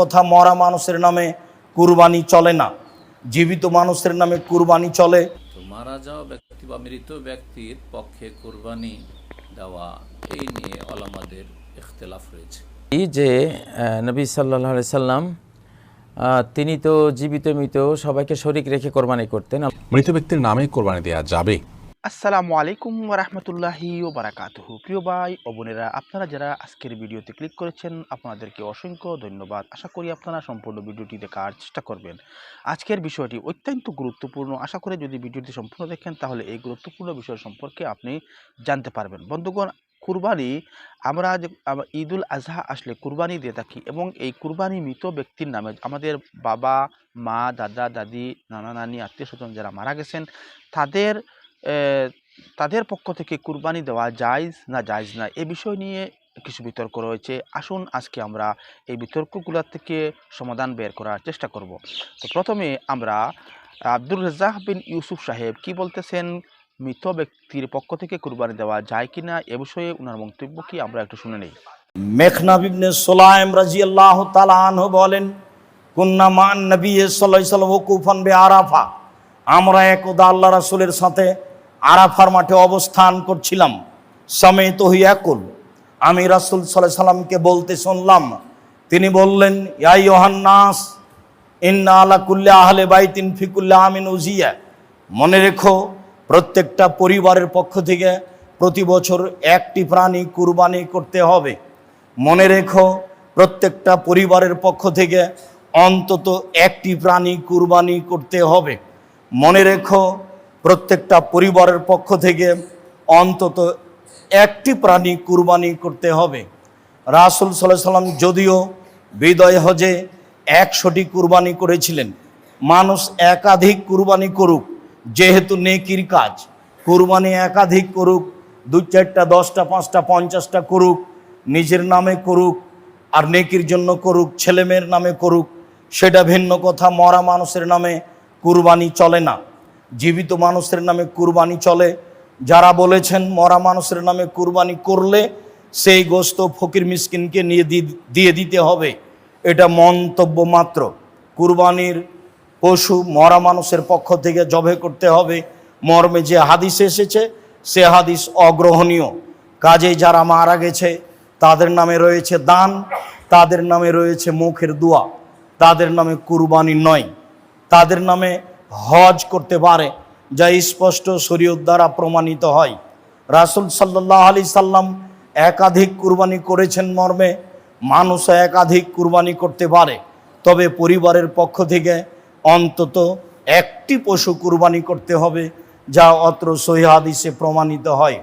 কথা মরা মানুষের নামে কুরবানি চলে না। জীবিত মানুষের নামে কুরবানি চলে। তো মারা যাওয়া ব্যক্তি বা মৃত ব্যক্তির পক্ষে কোরবানি দেওয়া এই নিয়ে আলামাদের ইখতলাফ রয়েছে। এই যে নবী সাল্লাহ সাল্লাম তিনি তো জীবিত মৃত সবাইকে শরিক রেখে কোরবানি করতেন। মৃত ব্যক্তির নামে কোরবানি দেওয়া যাবে। আসসালামু আলাইকুম রহমতুল্লাহি ও বারাকাতুহু প্রিয় ভাই ও বোনেরা, আপনারা যারা আজকের ভিডিওতে ক্লিক করেছেন, আপনাদেরকে অসংখ্য ধন্যবাদ। আশা করি আপনারা সম্পূর্ণ ভিডিওটি দেখার চেষ্টা করবেন। আজকের বিষয়টি অত্যন্ত গুরুত্বপূর্ণ। আশা করি যদি ভিডিওটি সম্পূর্ণ দেখেন, তাহলে এই গুরুত্বপূর্ণ বিষয় সম্পর্কে আপনি জানতে পারবেন। বন্ধুগণ, কুরবানি, আমরা যে ঈদুল আজহা আসলে কুরবানি দিয়ে থাকি এবং এই কুরবানি মৃত ব্যক্তির নামে আমাদের বাবা, মা, দাদা, দাদি, নানা, নানি আত্মীয় স্বজন যারা মারা গেছেন, তাদের তাদের পক্ষ থেকে কুরবানি দেওয়া জায়জ না জায়জ না এ বিষয় নিয়ে কিছু বিতর্ক রয়েছে। আসুন আজকে আমরা এই বিতর্কগুলোর থেকে সমাধান বের করার চেষ্টা করব। তো প্রথমে আমরা আব্দুর রাজ্জাক বিন ইউসুফ সাহেব কি বলতেছেন? মৃত ব্যক্তির পক্ষ থেকে কুরবানি দেওয়া যায় কি না এ বিষয়ে ওনার মন্তব্য কি? আমরা একটু শুনে নেই। মেঘনাব ইবনে সোলাইম রাজিয়াল্লাহ তাআলা আনহু বলেন, কুন্না মান নবী আলাইহি সাল্লাম ওকুফান বে আরাফা। আমরা একদা আল্লাহ রাসুলের সাথে আরাফার মাঠে অবস্থান করছিলাম। সামেত হিয়াকুল আমি রাসুল আলাইহি সাল্লামকে বলতে শুনলাম। তিনি বললেন ইয়াই ইউহান্নাস ইন্না আলা কুল্লি আহলে বাইতিন ফি কুল্লি আমিন উজিয়া। মনে রেখো, প্রত্যেকটা পরিবারের পক্ষ থেকে প্রতি বছর একটি প্রাণী কুরবানি করতে হবে। মনে রেখো, প্রত্যেকটা পরিবারের পক্ষ থেকে অন্তত একটি প্রাণী কুরবানি করতে হবে। মনে রেখো প্রত্যেকটা পরিবারের পক্ষ থেকে অন্তত একটি প্রাণী কুরবানি করতে হবে। রাসুল সাল্লাহ সাল্লাম যদিও বিদয় হজে একশোটি কুরবানি করেছিলেন, মানুষ একাধিক কুরবানি করুক, যেহেতু নেকির কাজ। কুরবানি একাধিক করুক দু চারটা, দশটা, পাঁচটা, পঞ্চাশটা করুক, নিজের নামে করুক, আর নেকির জন্য করুক, ছেলেমেয়ের নামে করুক, সেটা ভিন্ন কথা, মরা মানুষের নামে কুরবানি চলে না। জীবিত মানুষের নামে কুরবানি চলে। যারা বলেছেন মরা মানুষের নামে কুরবানি করলে সেই গোস্ত ফকির মিসকিনকে নিয়ে দিয়ে দিতে হবে। এটা মন্তব্য মাত্র। কুরবানির পশু মরা মানুষের পক্ষ থেকে জবে করতে হবে। মর্মে যে হাদিস এসেছে, সে হাদিস অগ্রহণীয়। কাজে যারা মারা গেছে, তাদের নামে রয়েছে দান, তাদের নামে রয়েছে মুখের দোয়া। তাদের নামে কুরবানি নয়। তাদের নামে হজ করতে পারে, যা স্পষ্ট শরীয়ত দ্বারা প্রমাণিত হয়। রাসুল সাল্লাহ আলি সাল্লাম একাধিক কুরবানি করেছেন মর্মে, মানুষ একাধিক কুরবানি করতে পারে। তবে পরিবারের পক্ষ থেকে অন্তত একটি পশু কুরবানি করতে হবে, যা অত্র সহি হাদিসে প্রমাণিত হয়।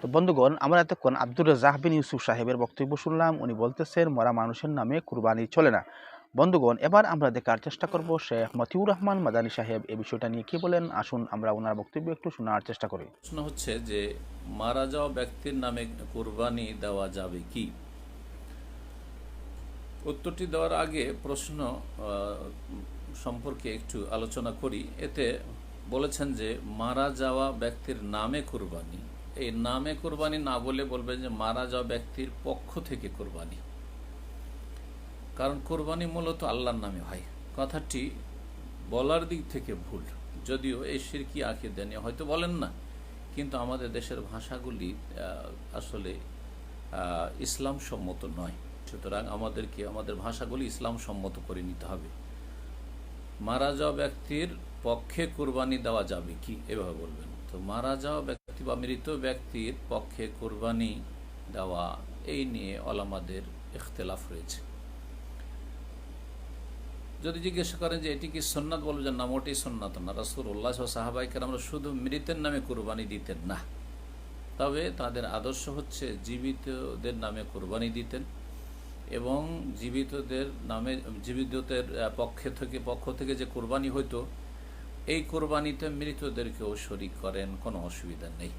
তো বন্ধুগণ, আমরা এতক্ষণ আব্দুর রাজ্জাক বিন ইউসুফ সাহেবের বক্তব্য শুনলাম। উনি বলতেছেন, মরা মানুষের নামে কুরবানি চলে না। বন্ধুগণ, এবার আমরা দেখার চেষ্টা করব শেখ মতিউর রহমান মাদানী সাহেব এই বিষয়টা নিয়ে কি বলেন? আসুন আমরা ওনার বক্তব্য একটু শোনার চেষ্টা করি। প্রশ্ন হচ্ছে যে, মারা যাওয়া ব্যক্তির নামে কোরবানি দেওয়া যাবে কি? উত্তরটি দেওয়ার আগে প্রশ্ন সম্পর্কে একটু আলোচনা করি। এতে বলেছেন যে, মারা যাওয়া ব্যক্তির নামে কোরবানি। এই নামে কোরবানি না বলে বলবেন যে, মারা যাওয়া ব্যক্তির পক্ষ থেকে কোরবানি। কারণ কোরবানি মূলত আল্লাহর নামে হয়। কথাটি বলার দিক থেকে ভুল। যদিও এই সিরকি আঁকে দেন হয়তো বলেন না, কিন্তু আমাদের দেশের ভাষাগুলি আসলে ইসলাম সম্মত নয়। সুতরাং আমাদেরকে, আমাদের ভাষাগুলি ইসলাম সম্মত করে নিতে হবে। মারা যাওয়া ব্যক্তির পক্ষে কোরবানি দেওয়া যাবে কি? এভাবে বলবেন। তো মারা যাওয়া ব্যক্তি বা মৃত ব্যক্তির পক্ষে কোরবানি দেওয়া, এই নিয়ে অলামাদের ইখতলাফ রয়েছে। যদি জিজ্ঞাসা করেন যে এটি কি সন্ন্যাত বলব যে না, মোটেই সন্ন্যাত না। রাসুল উল্লাহ সাহাবাইকার আমরা শুধু মৃতের নামে কোরবানি দিতেন না। তবে তাদের আদর্শ হচ্ছে জীবিতদের নামে কোরবানি দিতেন এবং জীবিতদের নামে, জীবিতদের পক্ষে থেকে, পক্ষ থেকে যে কোরবানি হইতো, এই কোরবানিতে মৃতদেরকেও শরিক করেন, কোনো অসুবিধা নেই।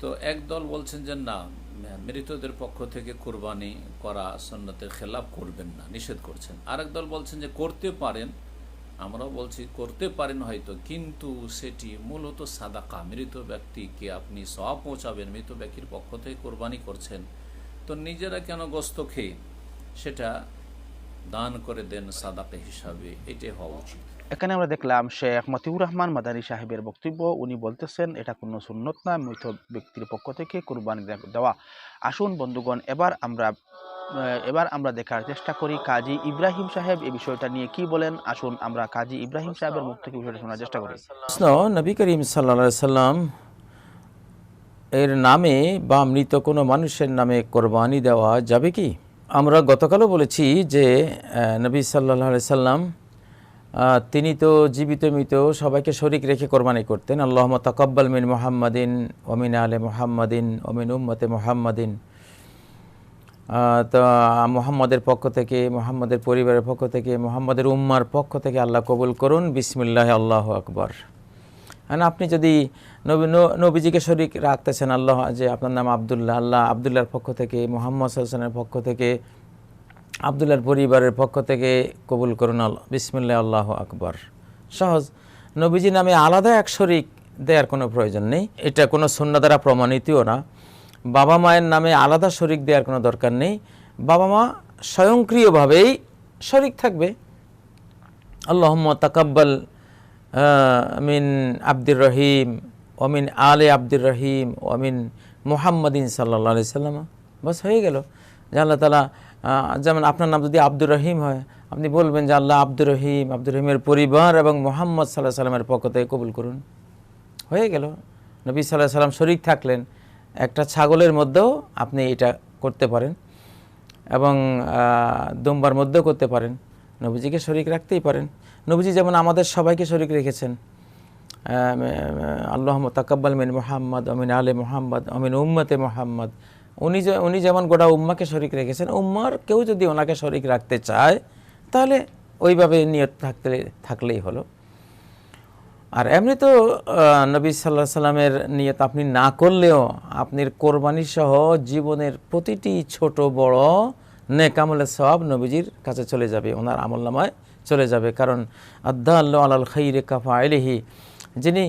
তো এক দল বলছেন যে না, মৃতদের পক্ষ থেকে কোরবানি করা সন্ন্যতের খেলাপ করবেন না, নিষেধ করছেন। আরেক দল বলছেন যে করতে পারেন, আমরাও বলছি করতে পারেন হয়তো, কিন্তু সেটি মূলত সাদাকা। মৃত ব্যক্তিকে আপনি সব পৌঁছাবেন, মৃত ব্যক্তির পক্ষ থেকে কোরবানি করছেন। তো নিজেরা কেন গোস্ত খেয়ে সেটা দান করে দেন সাদাকে হিসাবে? এটাই হওয়া উচিত। এখানে আমরা দেখলাম শেখ মতিউর রহমান মাদানী সাহেবের বক্তব্য। উনি বলতেছেন, এটা কোনো সুন্নত না মৃত ব্যক্তির পক্ষ থেকে কোরবানি দেওয়া। আসুন বন্ধুগণ, এবার আমরা এবার আমরা দেখার চেষ্টা করি কাজী ইব্রাহিম সাহেব এই বিষয়টা নিয়ে কি বলেন। আসুন আমরা কাজী ইব্রাহিম সাহেবের মুখ থেকে বিষয়টা শোনার চেষ্টা করি। নবী করিম সাল্লা সাল্লাম এর নামে বা মৃত কোনো মানুষের নামে কোরবানি দেওয়া যাবে কি? আমরা গতকালও বলেছি যে নবী সাল্লাহ সাল্লাম তিনি তো জীবিত মৃত, সবাইকে শরিক রেখে কোরবানি করতেন। আল্লাহ তাকব্বাল মিন মোহাম্মদিন ওমিন আলে মোহাম্মদিন ওমিন উম্মতে মোহাম্মদিন। তো মোহাম্মদের পক্ষ থেকে, মোহাম্মদের পরিবারের পক্ষ থেকে, মোহাম্মদের উম্মার পক্ষ থেকে আল্লাহ কবুল করুন। বিসমিল্লাহ আল্লাহ আকবর। হ্যাঁ আপনি যদি নবী নবীজিকে শরিক রাখতেছেন, আল্লাহ, যে আপনার নাম আবদুল্লাহ, আল্লাহ আবদুল্লাহর পক্ষ থেকে, মোহাম্মদ হাসানের পক্ষ থেকে আবদুল্লাহর পরিবারের পক্ষ থেকে কবুল করুন আল্লাহ। বিসমিল্লাহ, আল্লাহ আকবর। সহজ। নবীজি নামে আলাদা এক শরিক দেওয়ার কোনো প্রয়োজন নেই। এটা কোনো শূন্য দ্বারা প্রমাণিতও না। বাবা মায়ের নামে আলাদা শরিক দেওয়ার কোনো দরকার নেই। বাবা মা স্বয়ংক্রিয়ভাবেই শরিক থাকবে। আল্লাহম্মা তাকাব্বাল মিন আব্দুর রহিম অমিন আলে আব্দুর রহিম ওমিন মুহাম্মদিন সাল্লা সাল্লাম। বাস হয়ে গেল। যে আল্লাহ তালা যেমন আপনার নাম যদি আব্দুর রহিম হয়, আপনি বলবেন যে আল্লাহ আব্দুর রহিম, আব্দুর রহিমের পরিবার এবং মোহাম্মদ সাল্লাহ সাল্লামের পক্ষ থেকে কবুল করুন। হয়ে গেল। নবী সাল্লাহ সাল্লাম শরিক থাকলেন। একটা ছাগলের মধ্যেও আপনি এটা করতে পারেন এবং দুম্বার মধ্যেও করতে পারেন। নবীজিকে শরিক রাখতেই পারেন। নবীজি যেমন আমাদের সবাইকে শরিক রেখেছেন। আল্লাহ তাকাব্বাল মিন মোহাম্মদ অমিন আলে মোহাম্মদ অমিন উম্মতে মোহাম্মদ। উনি যে উনি যেমন গোটা উম্মাকে শরিক রেখেছেন, উম্মার কেউ যদি ওনাকে শরিক রাখতে চায়, তাহলে ওইভাবে নিয়ত থাকতে থাকলেই হলো। আর এমনি তো নবী সাল্লাহ সাল্লামের নিয়ত আপনি না করলেও আপনার কোরবানি সহ জীবনের প্রতিটি ছোট বড় নেকামলের সব নবীজির কাছে চলে যাবে, ওনার আমল নামায় চলে যাবে। কারণ আদা আল্লাহ আলাল খাই রেখা আলিহি যিনি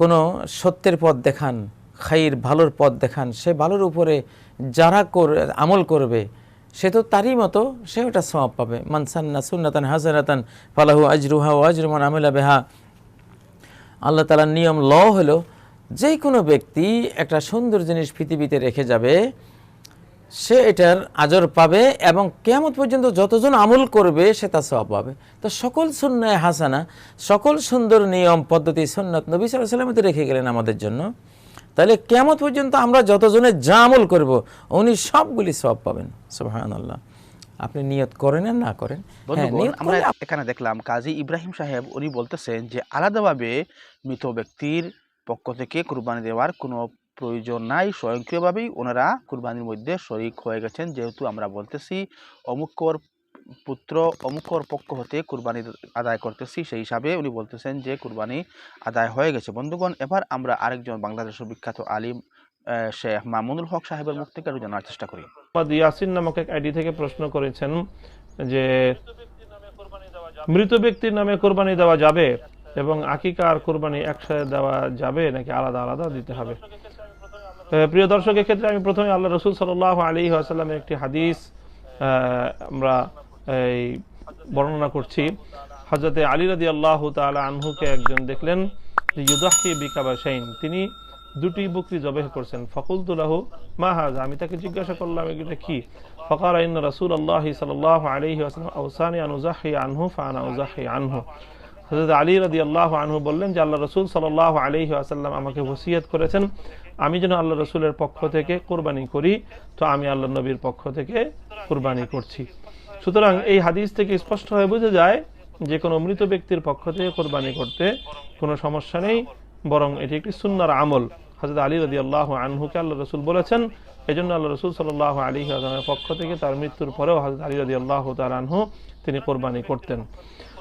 কোনো সত্যের পথ দেখান খাইর ভালোর পথ দেখান। সে ভালোর উপরে যারা আমল করবে, সে তো তারই মতো সে ওটা সওয়াব পাবে। মানসান্না সুন্নাতান হাসানাতান ফালাহু আজরুহা ও আজরুমান আমিলা বেহা। আল্লাহ তালার নিয়ম ল হলো যে কোনো ব্যক্তি একটা সুন্দর জিনিস পৃথিবীতে রেখে যাবে, সে এটার আজর পাবে এবং কেয়ামত পর্যন্ত যতজন আমল করবে, সে তার সব পাবে। তো সকল সুন্নায় হাসানা, সকল সুন্দর নিয়ম, পদ্ধতি সুন্নত নবী সাল্লাহ সাল্লাম তো রেখে গেলেন আমাদের জন্য। তাহলে কেমন পর্যন্ত আমরা যতজনে যা আমল করব উনি সবগুলি সব পাবেন। সুবহান আল্লাহ আপনি নিয়ত করেন আর না করেন। হ্যাঁ, আমরা এখানে দেখলাম কাজী ইব্রাহিম সাহেব উনি বলতেছেন যে আলাদাভাবে মৃত ব্যক্তির পক্ষ থেকে কুরবানি দেওয়ার কোনো প্রয়োজন নাই। স্বয়ংক্রিয়ভাবেই ওনারা কুরবানির মধ্যে শরিক হয়ে গেছেন যেহেতু আমরা বলতেছি অমুকর পুত্র অমুকর পক্ষ হতে কুরবানি আদায় করতেছি, সেই হিসাবে উনি বলতেছেন যে, কুরবানি আদায় হয়ে গেছে। বন্ধুগণ, এবার আমরা আরেকজন বাংলাদেশের বিখ্যাত আলিম শেখ মামুনুল হক সাহেবের মুখ থেকে জানার চেষ্টা করি। ইয়াসিন নামক এক আইডি থেকে প্রশ্ন করেছেন যে, মৃত ব্যক্তির নামে কোরবানি দেওয়া যাবে এবং আকিকা আর কোরবানি একসাথে দেওয়া যাবে নাকি আলাদা আলাদা দিতে হবে? প্রিয় দর্শকের ক্ষেত্রে আমি প্রথমে আল্লাহ রসুল সাল্লাহ আলী আসাল্লামের একটি হাদিস আমরা এই বর্ণনা করছি। হজরতে আলী রাদি আল্লাহ তালা আনহুকে একজন দেখলেন যে ইউদাহি বিকাবাসাইন তিনি দুটি বকরি জবেহ করছেন। ফকুলতুল্লাহ মা হাজ আমি তাকে জিজ্ঞাসা করলাম এটা কি? ফকার আইন রাসুল আল্লাহ সাল্লাহ আলহি আসলাম আউসানি আনুজাহি আনহু ফানা উজাহি আনহু। হজরত আলী রাদি আল্লাহ আনহু বললেন যে আল্লাহ রসুল সাল্লাহ আলহি আসাল্লাম আমাকে ওসিয়ত করেছেন। আমি যেন আল্লাহ রসুলের পক্ষ থেকে কোরবানি করি, তো আমি আল্লাহ নবীর পক্ষ থেকে কোরবানি করছি। সুতরাং এই হাদিস থেকে স্পষ্ট হয়ে বোঝা যায় যে কোনো মৃত ব্যক্তির পক্ষ থেকে কোরবানি করতে কোনো সমস্যা নেই, বরং এটি একটি সুন্নার আমল। হজরত আলী রদি আল্লাহ আনহুকে আল্লাহ রসুল বলেছেন এই জন্য আল্লাহ রসুল সাল্লাহ আলী আজমের পক্ষ থেকে তার মৃত্যুর পরেও হজরত আলী রদি আল্লাহ তার আনহু তিনি কোরবানি করতেন।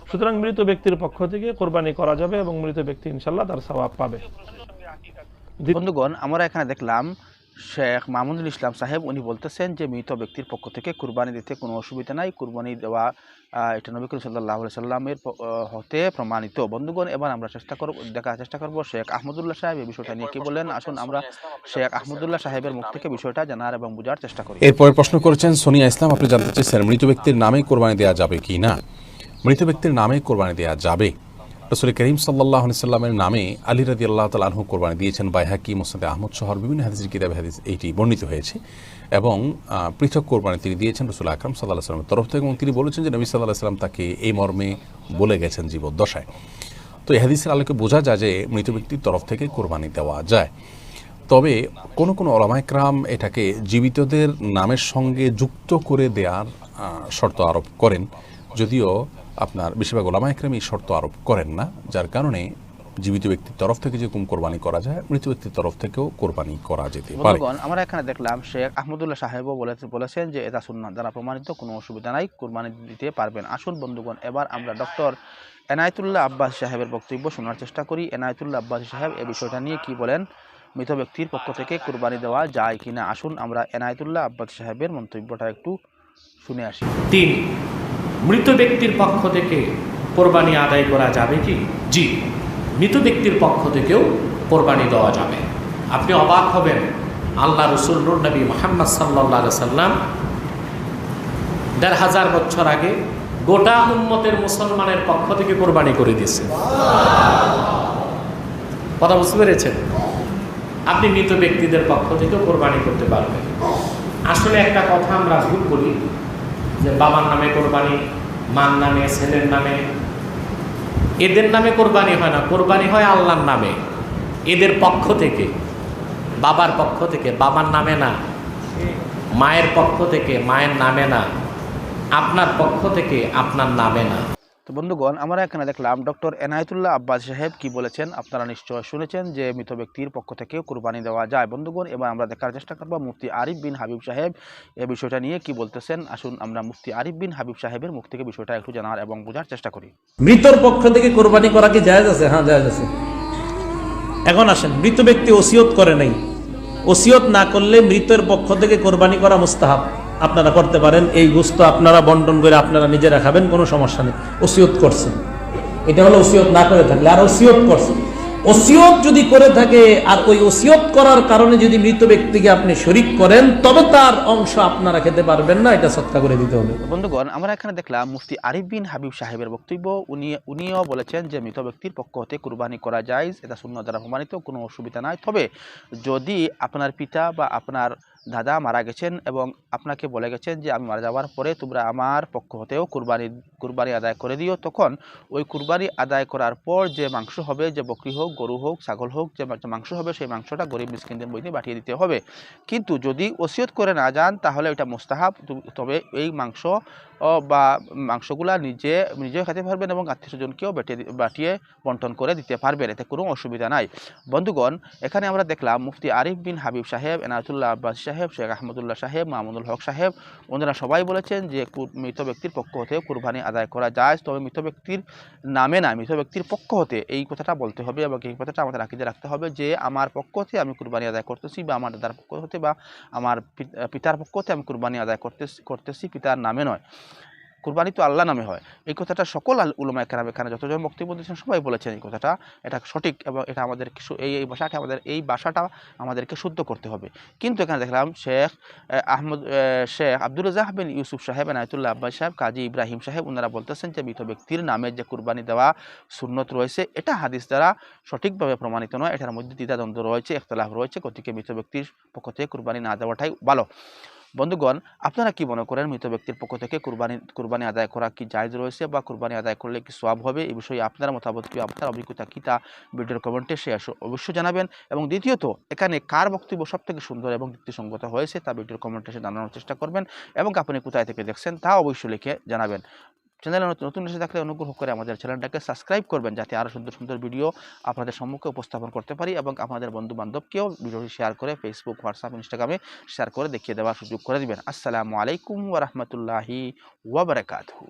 সুতরাং মৃত ব্যক্তির পক্ষ থেকে কোরবানি করা যাবে এবং মৃত ব্যক্তি ইনশাল্লাহ তার সওয়াব পাবে। বন্ধুগণ, আমরা এখানে দেখলাম শেখ মামুনুল ইসলাম সাহেব উনি বলতেছেন যে মৃত ব্যক্তির পক্ষ থেকে কুরবানি দিতে কোনো অসুবিধা নাই। কুরবানি দেওয়া এটা নবী করিম সাল্লাহ সাল্লামের হতে প্রমাণিত। বন্ধুগণ এবার আমরা চেষ্টা করব দেখার চেষ্টা করব শেখ আহমদুল্লাহ সাহেব এই বিষয়টা নিয়ে কি বললেন আসুন আমরা শেখ আহমদুল্লাহ সাহেবের মুখ থেকে বিষয়টা জানার এবং বোঝার চেষ্টা করি। এরপরে প্রশ্ন করেছেন সোনিয়া ইসলাম আপনি জানতে চেয়েছেন মৃত ব্যক্তির নামে কোরবানি দেওয়া যাবে কি না? মৃত ব্যক্তির নামে কোরবানি দেওয়া যাবে রসুল করিম সাল্লাহ সাল্লামের নামে আলী রাদি আল্লাহ তাল আনহু কোরবানি দিয়েছেন বাইহাকি মোসাদে আহমদ শহর। বিভিন্ন হাদিসের কিতাব হাদিস এইটি বর্ণিত হয়েছে এবং পৃথক কোরবানি তিনি দিয়েছেন রসুল আকরম সাল্লাহ সাল্লামের তরফ থেকে এবং তিনি বলেছেন যে নবী সাল্লাহ সাল্লাম তাকে এই মর্মে বলে গেছেন জীবদ্দশায়। তো এই হাদিসের আলোকে বোঝা যায় যে মৃত ব্যক্তির তরফ থেকে কোরবানি দেওয়া যায়। তবে কোন কোনো ওলামাইকরাম এটাকে জীবিতদের নামের সঙ্গে যুক্ত করে দেওয়ার শর্ত আরোপ করেন। যদিও আপনার বেশিরভাগ ওলামাইকরাম এই শর্ত আরোপ করেন না যার কারণে জীবিত ব্যক্তির তরফ থেকে যে যেরকম কোরবানি করা যায় মৃত ব্যক্তির তরফ থেকেও কোরবানি করা যেতে পারে। বন্ধুগণ আমরা এখানে দেখলাম শেখ আহমদুল্লাহ সাহেবও বলে- বলেছেন যে এটা সুন্নাত দ্বারা প্রমাণিত কোনো অসুবিধা নাই কোরবানি দিতে পারবেন। আসুন বন্ধুগণ এবার আমরা ডক্টর এনায়েতুল্লাহ আব্বাস সাহেবের বক্তব্য শোনার চেষ্টা করি। এনায়েতুল্লাহ আব্বাস সাহেব এ বিষয়টা নিয়ে কি বলেন? মৃত ব্যক্তির পক্ষ থেকে কোরবানি দেওয়া যায় কিনা? আসুন আমরা এনায়েতুল্লাহ আব্বাস সাহেবের মন্তব্যটা একটু শুনে আসি। তিন মৃত ব্যক্তির পক্ষ থেকে কোরবানি আদায় করা যাবে কি? জি, মৃত ব্যক্তির পক্ষ থেকেও কোরবানি দেওয়া যাবে। আপনি অবাক হবেন, আল্লাহ রসুল নবী মোহাম্মদ সাল্লা সাল্লাম দেড় হাজার বছর আগে গোটা উম্মতের মুসলমানের পক্ষ থেকে কোরবানি করে দিয়েছে কথা বুঝতে পেরেছেন? আপনি মৃত ব্যক্তিদের পক্ষ থেকেও কোরবানি করতে পারবেন। আসলে একটা কথা আমরা ভুল করি যে বাবার নামে কোরবানি, মার নামে, ছেলের নামে। এদের নামে কোরবানি হয় না, কোরবানি হয় আল্লাহর নামে। এদের পক্ষ থেকে, বাবার পক্ষ থেকে, বাবার নামে না। মায়ের পক্ষ থেকে, মায়ের নামে না। আপনার পক্ষ থেকে, আপনার নামে না। তো বন্ধুগণ, আমরা এখানে দেখলাম ডক্টর এনায়েতুল্লাহ আব্বাস সাহেব কি বলেছেন? আপনারা নিশ্চয় শুনেছেন যে মৃত ব্যক্তির পক্ষ থেকেও কুরবানি দেওয়া যায়। বন্ধুগণ, এবার আমরা দেখার চেষ্টা করব মুফতি আরিফ বিন হাবিব সাহেব এ বিষয়টা নিয়ে কি বলতেছেন। আসুন আমরা মুফতি আরিফ বিন হাবিব সাহেবের মুখ থেকে বিষয়টা একটু জানার এবং বোঝার চেষ্টা করি। মৃতর পক্ষ থেকে কোরবানি করা কি জায়েজ আছে? হ্যাঁ জায়েজ আছে। এখন আসেন, মৃত ব্যক্তি ওসিয়ত করে নাই। ওসিয়ত না করলে মৃতের পক্ষ থেকে কোরবানি করা মুস্তাহাব। আপনারা করতে পারেন, এই গুস্ত আপনারা বন্টন করে আপনারা নিজেরা খাবেন, কোনো সমস্যা নেই। ওসিয়ত করছেন। এটা হলো ওসিয়ত না করে থাকলে আর ওসিয়ত করছেন। ওসিয়ত যদি করে থাকে, আর ওই ওসিয়ত করার কারণে যদি মৃত ব্যক্তিকে আপনি শরিক করেন, তবে তার অংশ আপনারা খেতে পারবেন না, এটা সৎকা করে দিতে হবে। বন্ধুগণ, আমরা এখানে দেখলাম মুফতি আরিফ বিন হাবিব সাহেবের বক্তব্য। উনি, উনিও বলেছেন যে মৃত ব্যক্তির পক্ষ হতে কুরবানি করা যায়, এটা শূন্য দ্বারা প্রমাণিত, কোনো অসুবিধা নাই। তবে যদি আপনার পিতা বা আপনার দাদা মারা গেছেন এবং আপনাকে বলে গেছেন যে আমি মারা যাওয়ার পরে তোমরা আমার পক্ষ হতেও কুরবানি কুরবানি আদায় করে দিও। তখন ওই কুরবানি আদায় করার পর যে মাংস হবে, যে বকরি হোক, গরু হোক, ছাগল হোক, যে মাংস হবে, সেই মাংসটা গরিব মিসকিনদের মধ্যে পাঠিয়ে দিতে হবে। কিন্তু যদি ওসিয়ত করে না যান, তাহলে এটা মোস্তাহাব। তবে এই মাংস বা মাংসগুলা নিজে, নিজেও খেতে পারবেন এবং আত্মীয় স্বজনকেও বেটে বাটিয়ে বন্টন করে দিতে পারবেন, এতে কোনো অসুবিধা নাই। বন্ধুগণ, এখানে আমরা দেখলাম মুফতি আরিফ বিন হাবিব সাহেব, এনায়তুল্লাহ আব্বাস সাহেব, শেখ আহমদুল্লাহ সাহেব মামুনুল হক সাহেব, ওনারা সবাই বলেছেন যে মৃত ব্যক্তির পক্ষ হতে কুরবানি আদায় করা যায়, তবে মৃত ব্যক্তির নামে না মৃত ব্যক্তির পক্ষ হতে। এই কথাটা বলতে হবে এবং এই কথাটা আমাদের আকিদে রাখতে হবে যে, আমার পক্ষ হতে আমি কুরবানি আদায় করতেছি বা আমার দাদার পক্ষ হতে বা আমার পিতার পক্ষ হতে আমি কুরবানি আদায় করতে করতেছি, পিতার নামে নয়। কুরবানি তো আল্লাহ নামে হয়। এই কথাটা সকল উলামা একরাম এখানে যতজন বক্তব্য দিয়েছেন সবাই বলেছেন এই কথাটা। এটা সঠিক এবং এটা আমাদের এই এই ভাষাটা আমাদের এই ভাষাটা আমাদেরকে শুদ্ধ করতে হবে। কিন্তু এখানে দেখলাম শেখ আহমদ আহ, শেখ আব্দুল রাজাহ বিন ইউসুফ সাহেব এনায়তুল্লাহ আব্বাস সাহেব কাজী ইব্রাহিম সাহেব ওনারা বলতেছেন যে মৃত ব্যক্তির নামে যে কুরবানি দেওয়া সুন্নত রয়েছে এটা হাদিস দ্বারা সঠিকভাবে প্রমাণিত নয়। এটার মধ্যে দ্বিধাদ্বন্দ্ব রয়েছে একতলাফ রয়েছে। গতিকে মৃত ব্যক্তির পক্ষ থেকে কুরবানি না দেওয়াটাই ভালো। বন্ধুগণ, আপনারা কি মনে করেন মৃত ব্যক্তির পক্ষ থেকে কুরবানি কুরবানি আদায় করা কি জায়জ রয়েছে বা কুরবানি আদায় করলে কি সব হবে? এই বিষয়ে আপনার মতামত কি, আপনার অভিজ্ঞতা কী তা ভিডিওর কমেন্টে শেয়ার অবশ্যই জানাবেন। এবং দ্বিতীয়ত, এখানে কার বক্তব্য সব থেকে সুন্দর এবং যুক্তিসঙ্গত হয়েছে তা ভিডিওর কমেন্টে সে জানানোর চেষ্টা করবেন। এবং আপনি কোথায় থেকে দেখছেন তা অবশ্যই লিখে জানাবেন। চ্যানেলে নতুন নতুন এসে থাকলে অনুগ্রহ করে আমাদের চ্যানেলটাকে সাবস্ক্রাইব করবেন যাতে আরও সুন্দর সুন্দর ভিডিও আপনাদের সম্মুখে উপস্থাপন করতে পারি এবং আপনাদের বন্ধু বান্ধবকেও ভিডিওটি শেয়ার করে ফেসবুক হোয়াটসঅ্যাপ ইনস্টাগ্রামে শেয়ার করে দেখিয়ে দেওয়ার সুযোগ করে দেবেন। আসসালামু আলাইকুম ওরহমতুল্লাহি ওয়াবারাকাতুহু